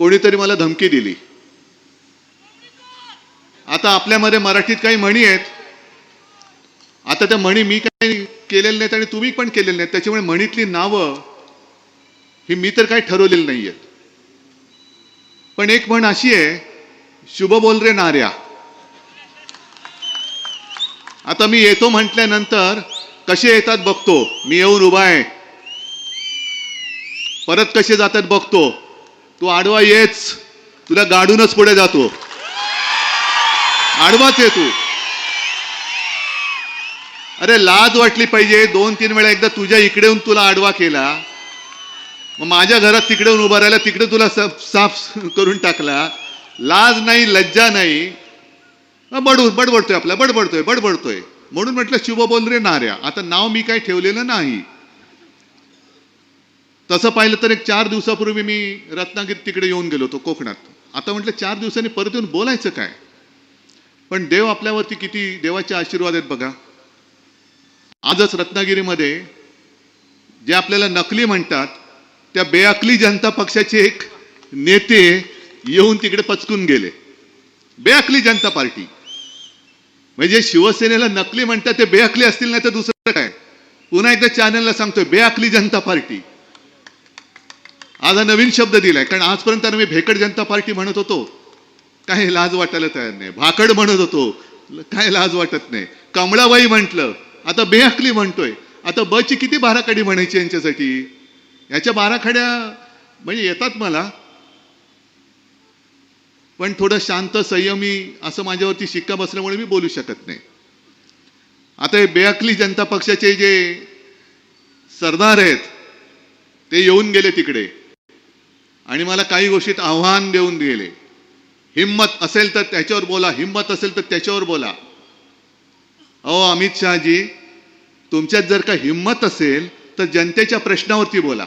कोणीतरी मला धमकी दिली. आता आपल्यामध्ये मराठीत काही म्हणी आहेत. आता त्या म्हणी मी काही केलेल्या नाहीत आणि तुम्ही पण केलेले नाहीत. त्याच्यामुळे म्हणीतली नावं ही मी तर काही ठरवलेली नाही आहेत पण एक म्हण अशी आहे शुभ बोल रे नार्या आता मी येतो म्हटल्यानंतर कसे येतात बघतो. मी येऊन उभा आहे. परत कसे जातात बघतो. तू आडवा येच. तुला गाडूनच पुढे जातो. आडवाच आहे तू. अरे लाज वाटली पाहिजे. दोन तीन वेळा एकदा तुझ्या इकडे येऊन तुला आडवा केला. मग माझ्या घरात तिकडे येऊन उभा राहिला तिकडे तुला साफ साफ करून टाकला. लाज नाही लज्जा नाही. बडू बडबडतोय आपला बडबडतोय बडबडतोय. म्हणून म्हटलं शुभ बोल रे नाऱ्या. आता नाव मी काही ठेवलेलं नाही. तसं पाहिलं तर एक चार दिवसापूर्वी मी रत्नागिरी तिकडे येऊन गेलो होतो कोकणात. आता म्हटलं चार दिवसांनी परत येऊन बोलायचं काय? पण देव आपल्यावरती किती देवाचे आशीर्वाद आहेत बघा. आजच रत्नागिरीमध्ये जे आपल्याला नकली म्हणतात त्या बेअकली जनता पक्षाचे एक नेते येऊन तिकडे पचकून गेले. बेअकली जनता पार्टी. म्हणजे शिवसेनेला नकली म्हणतात ते बेअकली असतील नाही तर दुसरं काय? पुन्हा एकदा चॅनलला सांगतोय बेअकली जनता पार्टी. आज हा नवीन शब्द दिलाय. कारण आजपर्यंत मी भेकड जनता पार्टी म्हणत होतो. काही लाज वाटायला तयार नाही. भाकड म्हणत होतो. काय लाज वाटत नाही. कमळाबाई म्हटलं. आता बेअकली म्हणतोय. आता बची किती बाराखडी म्हणायची यांच्यासाठी? याच्या बाराखड्या म्हणजे येतात मला. पण थोडं शांत संयमी असं माझ्यावरती शिक्का बसल्यामुळे मी बोलू शकत नाही. आता हे बेअकली जनता पक्षाचे जे सरदार आहेत ते येऊन गेले तिकडे. आणि मला काही गोष्टीत आव्हान देऊन गेले हिम्मत असेल तर त्याच्यावर बोला हिम्मत असेल तर त्याच्यावर बोला. अहो अमित शहाजी तुमच्यात जर का हिम्मत असेल तर जनतेच्या प्रश्नावरती बोला.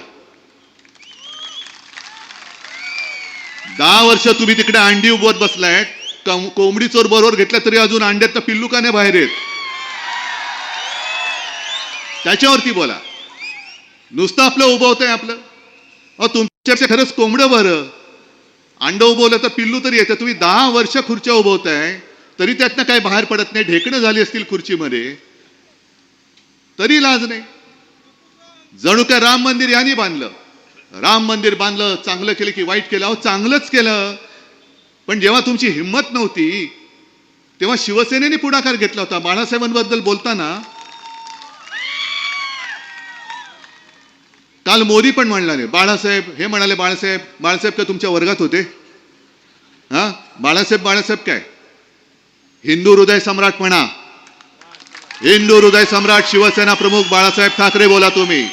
दहा वर्ष तुम्ही तिकडे अंडी उभवत बसलाय कोंबडी चोर बरोबर घेतला तरी अजून अंड्यात पिल्लू का नाही बाहेर येत? त्याच्यावरती बोला. नुसतं आपलं उभवतंय आपलं. अहो चर्चा खरंच कोंबडं बरं. अंड उभवलं तर पिल्लू तरी येतं. तुम्ही दहा वर्ष खुर्च्या उभवताय तरी त्यातनं काही बाहेर पडत नाही. ढेकणं झाली असतील खुर्चीमध्ये. तरी लाज नाही. जणू काय राम मंदिर यांनी बांधलं. राम मंदिर बांधलं चांगलं केलं की वाईट केलं? अहो चांगलंच केलं. पण जेव्हा तुमची हिंमत नव्हती तेव्हा शिवसेनेने पुढाकार घेतला होता. बाळासाहेबांबद्दल बोलताना काल मोदी पण म्हणाले बाळासाहेब हे म्हणाले बाळासाहेब बाळासाहेब काय तुमच्या वर्गात होते. हा? बाळासाहेब बाळासाहेब काय? हिंदू हृदय सम्राट म्हणा. हिंदू हृदय सम्राट शिवसेना प्रमुख बाळासाहेब ठाकरे बोला तुम्ही.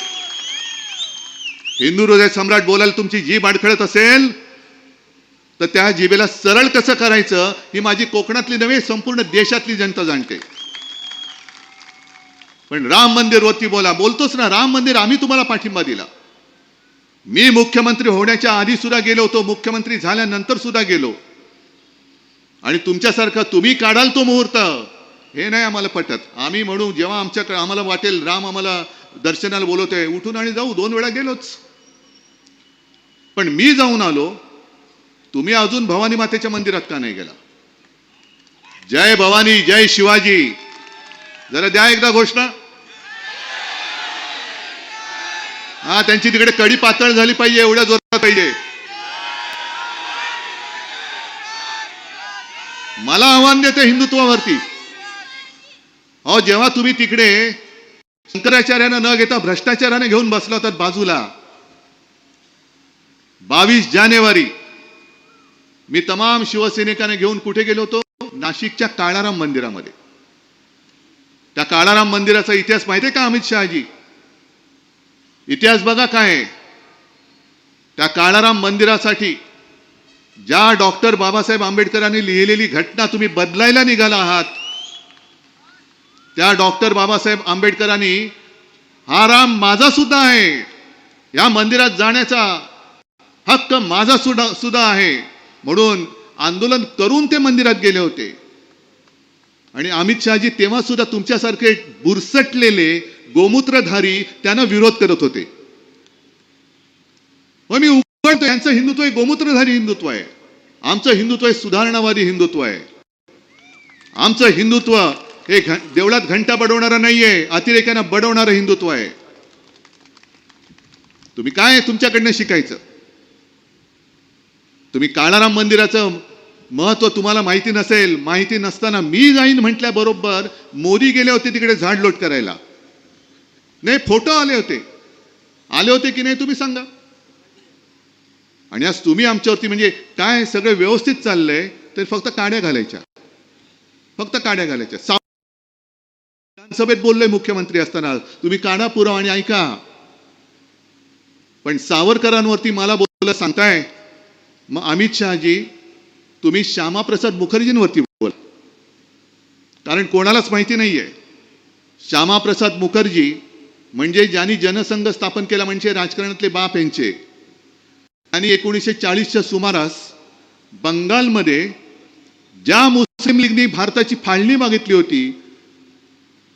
हिंदू हृदय सम्राट बोलायला तुमची जीभ अडखळत असेल तर त्या जिभेला सरळ कसं करायचं ही माझी कोकणातली नव्हे संपूर्ण देशातली जनता जाणते. पण राम मंदिरवरती बोला. बोलतोच ना राम मंदिर आम्ही तुम्हाला पाठिंबा दिला. मी मुख्यमंत्री होण्याच्या आधी सुद्धा गेलो होतो. मुख्यमंत्री झाल्यानंतर सुद्धा गेलो. आणि तुमच्यासारखं तुम्ही काढाल तो मुहूर्त. हे नाही आम्हाला पटत. आम्ही म्हणू जेव्हा आमच्याकडे आम्हाला वाटेल राम आम्हाला दर्शनाला बोलवतोय. उठून आणि जाऊ दोन वेळा गेलोच. पण मी जाऊन आलो. तुम्ही अजून भवानी मातेच्या मंदिरात का नाही गेला? जय भवानी जय शिवाजी. जरा द्या एकदा घोषणा. हा त्यांची तिकडे कडी पातळ झाली पाहिजे एवढ्या जोरात पाहिजे. मला आव्हान देते हिंदुत्वावरती. अहो जेव्हा तुम्ही तिकडे शंकराचार्यानं न घेता भ्रष्टाचाराने घेऊन बसला होतात बाजूला बावीस जानेवारी मी तमाम शिवसैनिकांना घेऊन कुठे गेलो होतो? नाशिकच्या काळाराम मंदिरामध्ये. त्या काळाराम मंदिराचा इतिहास माहिती आहे का अमित शहाजी? इतिहास बघा काय आहे. त्या काळाराम मंदिरासाठी ज्या डॉक्टर बाबासाहेब आंबेडकरांनी लिहिलेली घटना तुम्ही बदलायला निघाला आहात त्या डॉक्टर बाबासाहेब आंबेडकरांनी हा राम माझा सुद्धा आहे या मंदिरात जाण्याचा हक्क माझा सुद्धा सुद्धा आहे. म्हणून आंदोलन करून ते मंदिरात गेले होते. आणि अमित शहाजी तेव्हा सुद्धा तुमच्यासारखे बुरसटलेले गोमूत्रधारी त्यांना विरोध करत होते. मग मी उघडतो यांचं हिंदुत्व हे गोमूत्रधारी हिंदुत्व आहे. आमचं हिंदुत्व हे सुधारणावादी हिंदुत्व आहे. आमचं हिंदुत्व हे देवळात घंटा बडवणारं नाहीये अतिरेक्यांना बडवणारं हिंदुत्व आहे. तुम्ही काय तुमच्याकडनं शिकायचं? तुम्ही काळाराम मंदिराचं महत्त्व तुम्हाला माहिती नसेल माहिती नसताना मी जाईन म्हटल्याबरोबर मोदी गेले होते तिकडे झाडलोट करायला. नाही फोटो आले होते. आले होते की नाही तुम्ही सांगा. आणि आज तुम्ही आमच्यावरती म्हणजे काय सगळं व्यवस्थित चाललंय तर फक्त काड्या घालायच्या. फक्त काड्या घालायच्या. सा- विधानसभेत बोललोय मुख्यमंत्री असताना. तुम्ही काढा पुरावा आणि ऐका. पण सावरकरांवरती मला बोलायला सांगताय मग अमित शहाजी तुम्ही श्यामाप्रसाद मुखर्जींवरती बोला. कारण कोणालाच माहिती नाही आहे श्यामाप्रसाद मुखर्जी म्हणजे ज्यांनी जनसंघ स्थापन केला म्हणजे राजकारणातले बाप यांचे. आणि एकोणीसशे चाळीसच्या सुमारास बंगालमध्ये ज्या मुस्लिम लीगनी भारताची फाळणी मागितली होती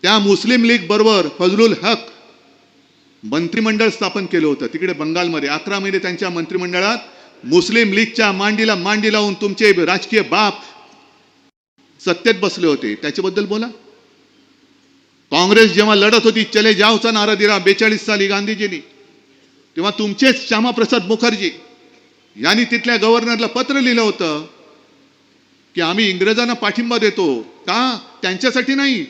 त्या मुस्लिम लीग बरोबर फजलुल हक मंत्रिमंडळ स्थापन केलं होतं. तिकडे बंगालमध्ये अकरा महिने त्यांच्या मंत्रिमंडळात मुस्लिम लीगच्या मांडीला मांडी लावून तुमचे राजकीय बाप सत्तेत बसले होते. त्याच्याबद्दल बोला. काँग्रेस जेव्हा लढत होती चले जावचा नारा दिला बेचाळीस साली गांधीजींनी. तेव्हा तुमचेच श्यामाप्रसाद मुखर्जी यांनी तिथल्या गव्हर्नरला पत्र लिहिलं होतं की आम्ही इंग्रजांना पाठिंबा देतो. का? त्यांच्यासाठी नाही.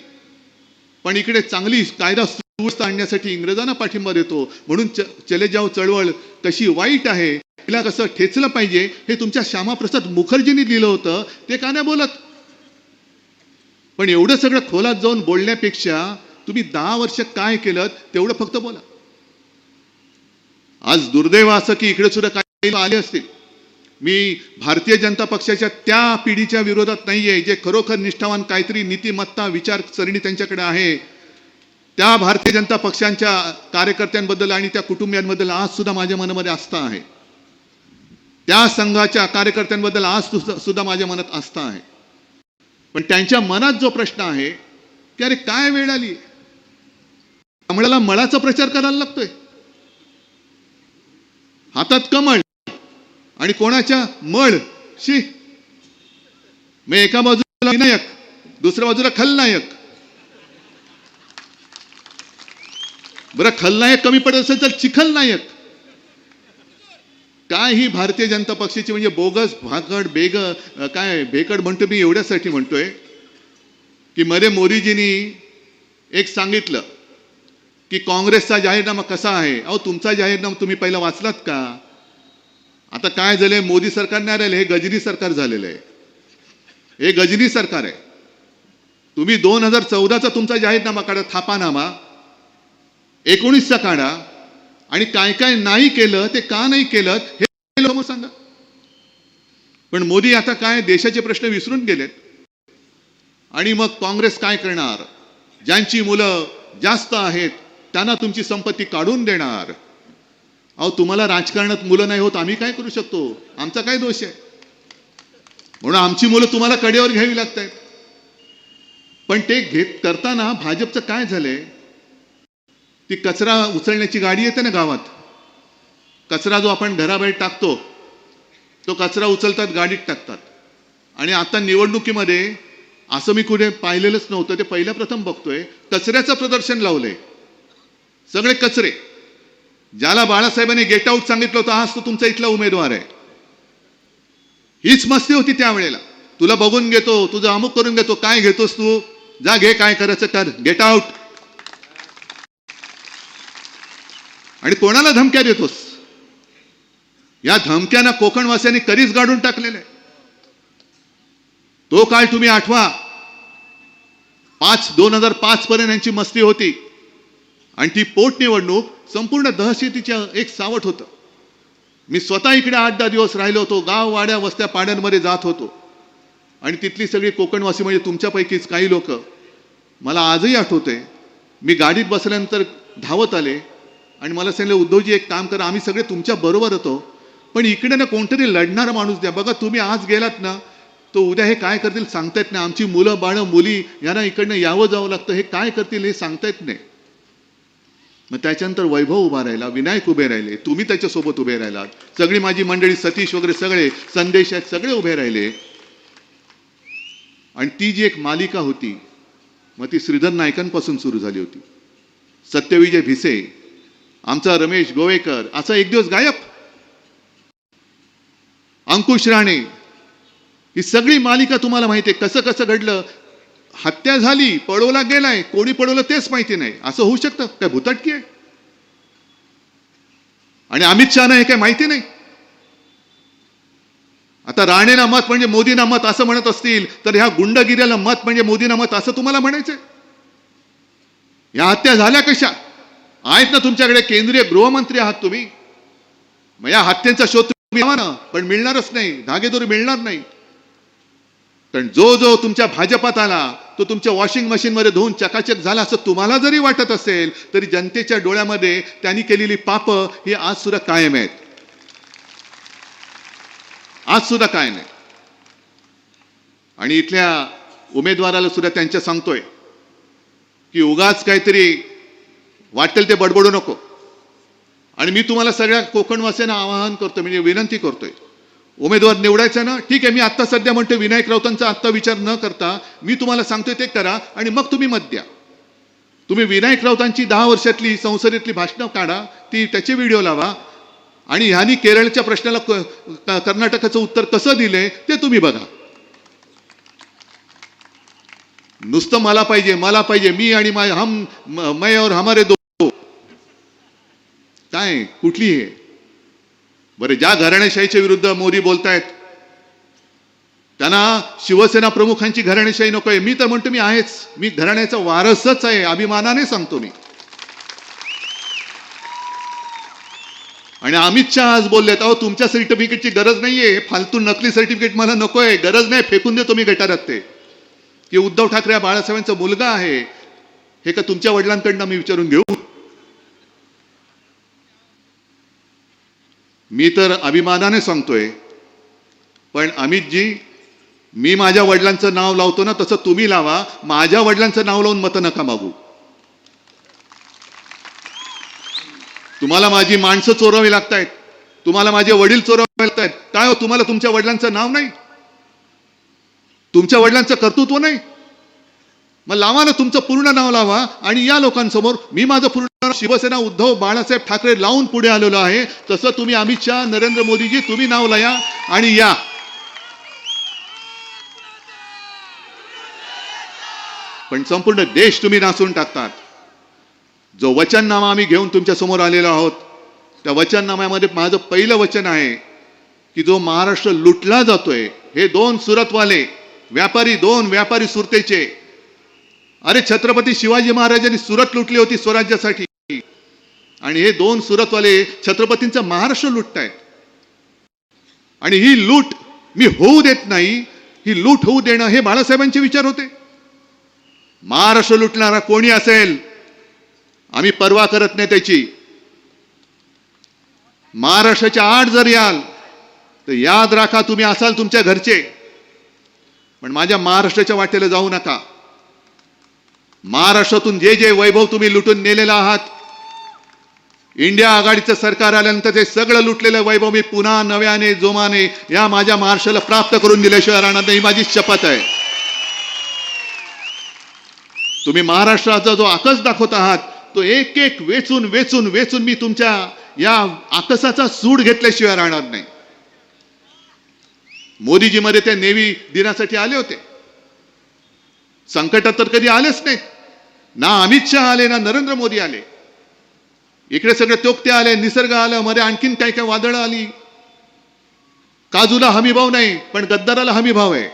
पण इकडे चांगली कायदा सुव्यवस्था आणण्यासाठी इंग्रजांना पाठिंबा देतो. म्हणून च चले जाव चळवळ कशी वाईट आहे. हिला कसं ठेचलं पाहिजे हे तुमच्या श्यामाप्रसाद मुखर्जींनी लिहिलं होतं. ते का नाही बोलत? पण एवढं सगळं खोलात जाऊन बोलण्यापेक्षा तुम्ही दहा वर्ष काय केलं तेवढं फक्त बोला. आज दुर्दैव असं की इकडे सुद्धा काही आले असतील. मी भारतीय जनता पक्षाच्या त्या पिढीच्या विरोधात नाहीये जे खरोखर निष्ठावान काहीतरी नीतिमत्ता विचारसरणी त्यांच्याकडे आहे. त्या भारतीय जनता पक्षांच्या कार्यकर्त्यांबद्दल आणि त्या कुटुंबियांबद्दल आज सुद्धा माझ्या मनामध्ये आस्था आहे. त्या संघाच्या कार्यकर्त्यांबद्दल आज सुद्धा सुद्धा माझ्या मनात आस्था आहे. पण त्यांच्या मनात जो प्रश्न आहे की अरे काय वेळ आली? कमळाला मळाचा प्रचार करायला लागतोय. हातात कमळ आणि कोणाच्या मळ? शी. मग एका बाजूला विनायक दुसऱ्या बाजूला खलनायक. बरं खलनायक कमी पडत असेल तर चिखल नायक काय ही भारतीय जनता पक्षाची म्हणजे बोगस भाकड बेग काय भेकड म्हणतो मी एवढ्यासाठी म्हणतोय की मध्ये मोदीजींनी एक सांगितलं की काँग्रेसचा जाहीरनामा कसा आहे? अहो तुमचा जाहीरनामा तुम्ही पहिला वाचलात का? आता काय झालंय? मोदी सरकार नाही राहिलं हे गजनी सरकार झालेलं आहे. हे गजनी सरकार आहे. तुम्ही दोन हजार चौदाचा तुमचा जाहीरनामा काढा थापानामा. एकोणीसचा काढा. आणि काय काय नाही केलं ते का नाही केलं हे लोक सांगा. पण मोदी आता काय देशाचे प्रश्न विसरून गेलेत. आणि मग काँग्रेस काय करणार? ज्यांची मुलं जास्त आहेत त्यांना तुमची संपत्ती काढून देणार. अहो तुम्हाला राजकारणात मुलं नाही होत आम्ही काय करू शकतो? आमचा काय दोष आहे? म्हणून आमची मुलं तुम्हाला कडेवर घ्यावी लागत आहेत पण ते घेत करताना भाजपचं काय झालंय? ती कचरा उचलण्याची गाडी येते ना गावात. कचरा जो आपण घराबाहेर टाकतो तो कचरा उचलतात गाडीत टाकतात. आणि आता निवडणुकीमध्ये असं मी कुठे पाहिलेलंच नव्हतं ते पहिल्या प्रथम बघतोय कचऱ्याचं प्रदर्शन लावलंय. सगळे कचरे. ज्याला बाळासाहेबांनी गेट आऊट सांगितलं होतं आज तो तुमचा इथला उमेदवार आहे. हीच मस्ती होती त्यावेळेला. तुला बघून घेतो तुझं अमुक करून घेतो काय घेतोस तू? जा घे काय करायचं कर गेट आऊट आणि कोणाला धमक्या देतोस? या धमक्यांना कोकणवासियांनी कधीच गाडून टाकलेलं आहे. तो काळ तुम्ही आठवा. पाच दोन हजार पाच पर्यंत यांची मस्ती होती. आणि ती पोटनिवडणूक संपूर्ण दहशतीच्या एक सावट होतं. मी स्वतः इकडे आठ दहा दिवस राहिलो होतो. गाव वाड्या वस्त्या पाड्यांमध्ये जात होतो. आणि तिथली सगळी कोकणवासी म्हणजे तुमच्यापैकीच काही लोक. मला आजही आठवते मी गाडीत बसल्यानंतर धावत आले. आणि मला सांगितलं उद्धवजी एक काम करा आम्ही सगळे तुमच्या बरोबर होतो पण इकडे ना कोणतरी लढणारा माणूस द्या. बघा तुम्ही आज गेलात ना तो उद्या हे काय करतील सांगता येत नाही. आमची मुलं बाळं मुली यांना इकडनं यावं जावं लागतं. हे काय करतील हे सांगता येत नाही. मग त्याच्यानंतर वैभव उभा राहिला विनायक उभे राहिले तुम्ही त्याच्यासोबत उभे राहिलात. सगळी माझी मंडळी सतीश वगैरे सगळे संदेश आहेत सगळे उभे राहिले. आणि ती जी एक मालिका होती मग ती श्रीधर नायकांपासून सुरू झाली होती. सत्यविजय भिसे आमचा रमेश गोवेकर असा एक दिवस गायब अंकुश राणे ही सगळी मालिका तुम्हाला माहिती आहे कसं कसं घडलं? हत्या झाली पळवला गेलाय कोणी पळवलं तेच माहिती नाही. असं होऊ शकतं? काय भूतटकी आहे? आणि अमित शहाना हे काय माहिती नाही? आता राणेना मत म्हणजे मोदीना मत असं म्हणत असतील तर ह्या गुंडगिऱ्याला मत म्हणजे मोदीना मत असं तुम्हाला म्हणायचंय? या हत्या झाल्या कशा? आहेत ना तुमच्याकडे केंद्रीय गृहमंत्री आहात तुम्ही? मग या हत्यांचा शोध तुम्ही लावा ना. पण मिळणारच नाही. धागेदोरी मिळणार नाही. कारण जो जो तुमच्या भाजपात आला तो तुमच्या वॉशिंग मशीनमध्ये धुवून चकाचक झाला असं तुम्हाला जरी वाटत असेल तरी जनतेच्या डोळ्यामध्ये त्यांनी केलेली पाप ही आज सुद्धा कायम आहेत. आज सुद्धा कायम आहे आणि इथल्या उमेदवाराला सुद्धा त्यांच्या सांगतोय की उगाच काहीतरी वाटेल ते बडबडू नको. आणि मी तुम्हाला सगळ्या कोकणवासियांना आवाहन करतो म्हणजे विनंती करतोय. उमेदवार निवडायचा ना ठीक आहे मी आत्ता सध्या म्हणतो विनायक राऊतांचा आत्ता विचार न करता मी तुम्हाला सांगतोय ते करा आणि मग तुम्ही मत द्या. तुम्ही विनायक राऊतांची दहा वर्षातली संसदेतली भाषणं काढा ती त्याचे व्हिडिओ लावा आणि ह्यानी केरळच्या प्रश्नाला कर्नाटकाचं उत्तर कसं दिलंय ते तुम्ही बघा. नुसतं मला पाहिजे मला पाहिजे मी आणि माय हम मै मैं और हमारे दो काय कुठली आहे? बरं ज्या घराणेशाहीच्या विरुद्ध मोदी बोलतायत त्यांना शिवसेना प्रमुखांची घराणेशाही आहे. मी तर म्हणतो मी आहेच. मी घराण्याचा वारसच आहे अभिमानाने सांगतो मी. आणि अमित शहा आज बोललेत अहो तुमच्या सर्टिफिकेटची गरज नाहीये. फालतू नकली सर्टिफिकेट मला नको आहे. गरज नाही फेकून देतो मी गटारात ते. की उद्धव ठाकरे हा बाळासाहेबांचा मुलगा आहे. हे का तुमच्या वडिलांकडनं मी विचारून घेऊ? मी तर अभिमानाने सांगतोय पण अमितजी मी माझ्या वडिलांचं नाव लावतो ना तसं तुम्ही लावा. माझ्या वडिलांचं नाव लावून मतं नका मागू. तुम्हाला माझी माणसं चोरावी लागतायत. तुम्हाला माझे वडील चोरावे लागतायत. काय हो तुम्हाला तुमच्या वडिलांचं नाव नाही? तुमच्या वडिलांचं कर्तृत्व नाही? मग लावा ना तुमचं पूर्ण नाव लावा आणि या लोकांसमोर मी माझं पूर्ण नाव शिवसेना उद्धव बाळासाहेब ठाकरे लावून पुढे आलेलो आहे. तसं तुम्ही अमित शहा नरेंद्र मोदीजी तुम्ही नाव लाया आणि या. पण संपूर्ण देश तुम्ही नाचून टाकतात. जो वचननामा आम्ही घेऊन तुमच्यासमोर आलेलो आहोत त्या वचननाम्यामध्ये माझं पहिलं वचन आहे की जो महाराष्ट्र लुटला जातोय हे दोन सुरतवाले व्यापारी दोन व्यापारी सुरतेचे अरे छत्रपती शिवाजी महाराजांनी सुरत लुटली होती स्वराज्यासाठी. आणि हे दोन सुरतवाले छत्रपतींचं महाराष्ट्र लुटतायत. आणि ही लूट मी होऊ देत नाही ही लूट होऊ देणं हे बाळासाहेबांचे विचार होते. महाराष्ट्र लुटणारा कोणी असेल आम्ही पर्वा करत नाही त्याची. महाराष्ट्राच्या आठ जर याल तर याद राखा तुम्ही असाल तुमच्या घरचे. पण माझ्या महाराष्ट्राच्या वाटेला जाऊ नका. महाराष्ट्रातून जे जे वैभव तुम्ही लुटून नेलेलं आहात इंडिया आघाडीचं सरकार आल्यानंतर ते सगळं लुटलेलं वैभव मी पुन्हा नव्याने जोमाने या माझ्या महाराष्ट्राला प्राप्त करून दिल्याशिवाय राहणार नाही ही माझी शपथ आहे. तुम्ही महाराष्ट्राचा जो आकस दाखवत आहात तो एक एक वेचून वेचून वेचून मी तुमच्या या आकसाचा सूड घेतल्याशिवाय राहणार नाही. मोदीजी मध्ये ते नेव्ही दिनासाठी आले होते. संकटात तर कधी आलेच नाहीत ना अमित शहा आले ना नरेंद्र मोदी आले. इकडे सगळे तोक्ते आले निसर्ग आलं मध्ये आणखीन काय काय वादळं आली. काजूला हमी भाव नाही पण गद्दाराला हमी भाव आहे.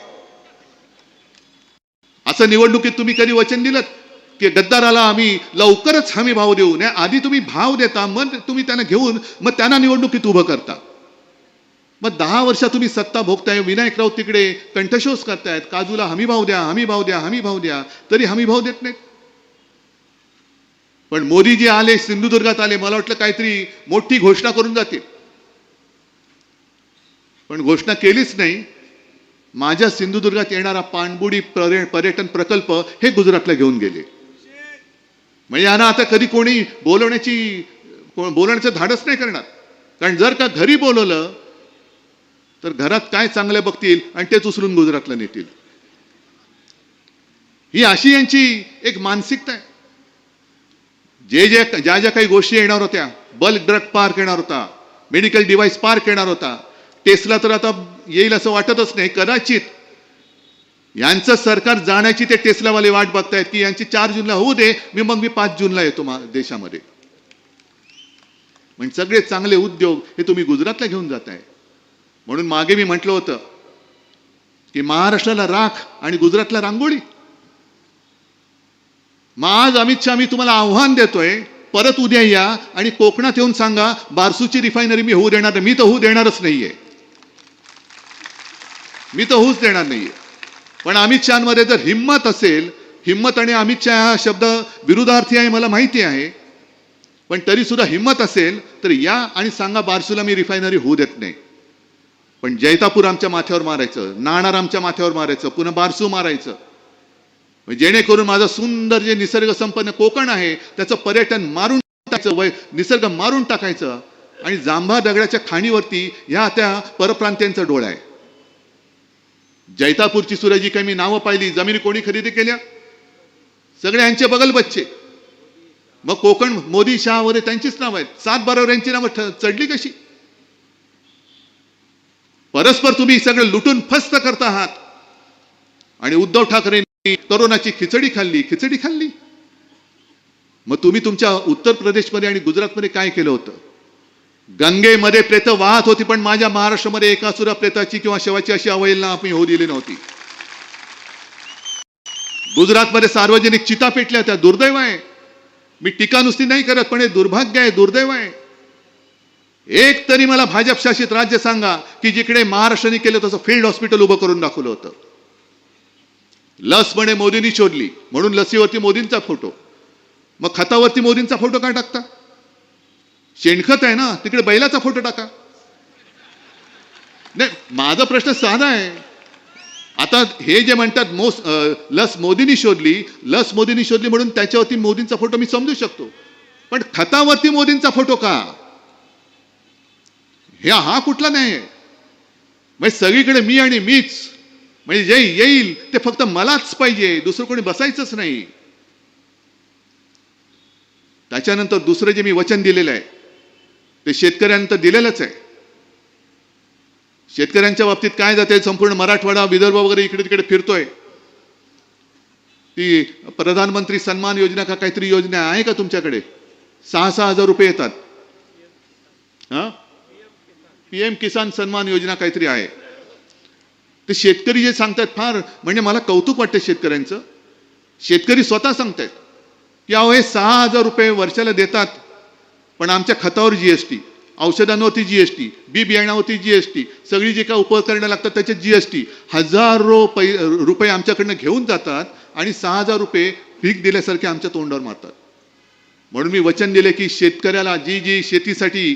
असं निवडणुकीत तुम्ही कधी वचन दिलं की गद्दाराला आम्ही लवकरच हमी भाव देऊ. नाही आधी तुम्ही भाव देता मग तुम्ही त्यांना घेऊन मग त्यांना निवडणुकीत उभं करता. मग दहा वर्ष तुम्ही सत्ता भोगताय विनायक राऊत तिकडे कंठशोष करतायत काजूला हमी भाव द्या हमी भाव द्या हमी भाव द्या तरी हमी भाव देत नाहीत. पण मोदीजी आले सिंधुदुर्गात आले मला वाटलं काहीतरी मोठी घोषणा करून जातील. पण घोषणा केलीच नाही. माझ्या सिंधुदुर्गात येणारा पाणबुडी पर्यटन प्रकल्प हे गुजरातला घेऊन गेले. म्हणजे यांना आता कधी कोणी बोलवण्याची बोलण्याचं बोलवण्याचं धाडस नाही करणार. कारण जर का घरी बोलवलं तर घरात काय चांगलं बघतील आणि तेच उचलून गुजरातला नेतील. ही अशी यांची एक मानसिकता आहे. जे जे ज्या ज्या काही गोष्टी येणार होत्या बल्क ड्रग पार्क येणार होता मेडिकल डिव्हाइस पार्क येणार होता टेस्ला तर आता येईल असं वाटतच नाही. कदाचित यांचं सरकार जाण्याची ते टेस्लावाले वाट बघतायत की यांची चार जूनला होऊ दे मी मग मी पाच जूनला येतो मा- देशामध्ये. म्हणजे सगळे चांगले उद्योग हे तुम्ही गुजरातला घेऊन जाताय. म्हणून मागे मी म्हटलं होतं की महाराष्ट्राला राख आणि गुजरातला रांगोळी. मग आज अमित शहा मी तुम्हाला आव्हान देतोय परत उद्या या आणि कोकणात येऊन सांगा बारसूची रिफायनरी मी होऊ देणार मी तर होऊ देणारच नाहीये. मी तर होऊच देणार नाहीये. पण अमित शहामध्ये जर हिंमत असेल हिंमत आणि अमित शहा हा शब्द विरुद्धार्थी आहे मला माहिती आहे. पण तरी सुद्धा हिंमत असेल तर या आणि सांगा बारसूला मी रिफायनरी होऊ देत नाही. पण जैतापूर आमच्या माथ्यावर मारायचं नाणार आमच्या माथ्यावर मारायचं पुन्हा बारसू मारायचं. म्हणजे जेणेकरून माझं सुंदर जे निसर्ग संपन्न कोकण आहे त्याचं पर्यटन मारून टाकायचं वय निसर्ग मारून टाकायचं आणि जांभा दगडाच्या खाणीवरती ह्या त्या परप्रांत्यांचा डोळा आहे. जैतापूरची सुद्धा काही मी नावं पाहिली जमिनी कोणी खरेदी केल्या? सगळे यांचे बगल बच्चे. मग कोकण मोदी शहा वगैरे त्यांचीच नावं आहेत. सात बारावऱ्यांची नावं ठ- चढली कशी? परस्पर तुम्ही सगळं लुटून फस्त करता आहात. आणि उद्धव ठाकरेंनी तरुणाची खिचडी खाल्ली खिचडी खाल्ली. मग तुम्ही तुमच्या उत्तर प्रदेशमध्ये आणि गुजरातमध्ये काय केलं होतं? गंगेमध्ये प्रेत वाहत होती पण माझ्या महाराष्ट्रामध्ये एका सुरा प्रेताची किंवा शेवाची अशी अवहेलना आम्ही होऊ दिली नव्हती. गुजरातमध्ये सार्वजनिक चिता पेटल्या त्या दुर्दैव आहे. मी टीका नुसती नाही करत पण हे दुर्भाग्य आहे दुर्दैव आहे. एक तरी मला भाजप शासित राज्य सांगा की जिकडे महाराष्ट्राने केलं तसं फील्ड हॉस्पिटल उभं करून दाखवलं होतं. लस म्हणे मोदींनी शोधली. म्हणून लसीवरती मोदींचा फोटो. मग खतावरती मोदींचा फोटो का टाकता? शेणखत आहे ना तिकडे बैलाचा फोटो टाका. नाही माझा प्रश्न साधा आहे. आता हे जे म्हणतात मोस लस मोदींनी शोधली लस मोदींनी शोधली म्हणून त्याच्यावरती मोदींचा फोटो मी समजू शकतो. पण खतावरती मोदींचा फोटो का? हे हा कुठला नाही आहे? म्हणजे सगळीकडे मी आणि मीच. म्हणजे जे येईल ते फक्त मलाच पाहिजे दुसरं कोणी बसायचंच नाही. त्याच्यानंतर दुसरं जे मी वचन दिलेलं आहे ते शेतकऱ्यांनंतर दिलेलंच आहे. शेतकऱ्यांच्या बाबतीत काय जाते संपूर्ण मराठवाडा विदर्भ वगैरे इकडे तिकडे फिरतोय. ती प्रधानमंत्री सन्मान योजना का काहीतरी योजना आहे का तुमच्याकडे? सहा सहा हजार रुपये येतात. हा? पी एम किसान सन्मान योजना काहीतरी आहे. ते शेतकरी जे सांगतात फार म्हणजे मला कौतुक वाटतं शेतकऱ्यांचं. शेतकरी स्वतः सांगतायत की अहो हे सहा हजार रुपये वर्षाला देतात पण आमच्या खतावर जी एस टी औषधांवरती जी एस टी बी बियाणावरती टी सगळी जी काय उपकरणं लागतात त्याच्यात जी एस टी हजारो पै रुपये आमच्याकडनं घेऊन जातात आणि सहा हजार रुपये पीक दिल्यासारखे आमच्या तोंडावर मारतात. म्हणून मी वचन दिले की शेतकऱ्याला जी जी शेतीसाठी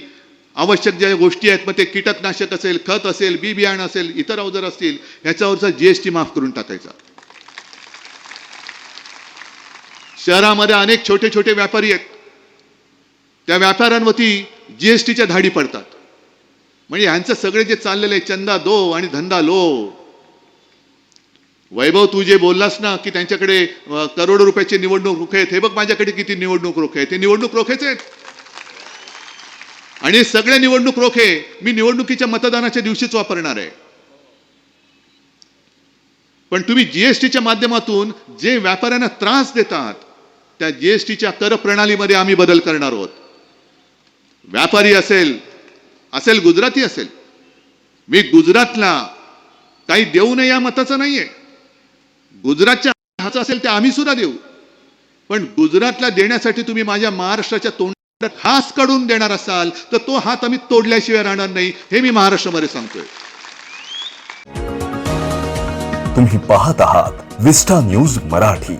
आवश्यक ज्या गोष्टी आहेत मग ते कीटकनाशक असेल खत असेल बी बियाणं असेल इतर अवजार असतील ह्याच्यावरचा जीएसटी माफ करून टाकायचा. शहरामध्ये अनेक छोटे छोटे व्यापारी आहेत. त्या व्यापाऱ्यांवरती जीएसटीच्या धाडी पडतात. म्हणजे ह्यांचं सगळे जे चाललेलं आहे चंदा दो आणि धंदा लो. वैभव तू जे बोललास ना की त्यांच्याकडे करोडो रुपयाचे निवडणूक रोखे आहेत हे बघ माझ्याकडे किती निवडणूक रोखे आहेत. ते निवडणूक रोखेच आहेत. आणि सगळे निवडणूक रोखे मी निवडणुकीच्या मतदानाच्या दिवशीच वापरणार आहे. पण तुम्ही जीएसटीच्या माध्यमातून जे व्यापाऱ्यांना त्रास देतात त्या जीएसटीच्या कर प्रणालीमध्ये आम्ही बदल करणार आहोत. व्यापारी असेल असेल गुजराती असेल मी गुजरातला काही देऊ नये या मताचं नाहीये. गुजरातच्या हाचं असेल ते आम्ही सुद्धा देऊ. पण गुजरातला देण्यासाठी तुम्ही माझ्या महाराष्ट्राच्या तोंड खास काढून देणार असाल तर तो हात आम्ही तोडल्याशिवाय राहणार नाही हे मी महाराष्ट्रामध्ये सांगतोय. तुम्ही पाहत आहात विस्टा न्यूज मराठी.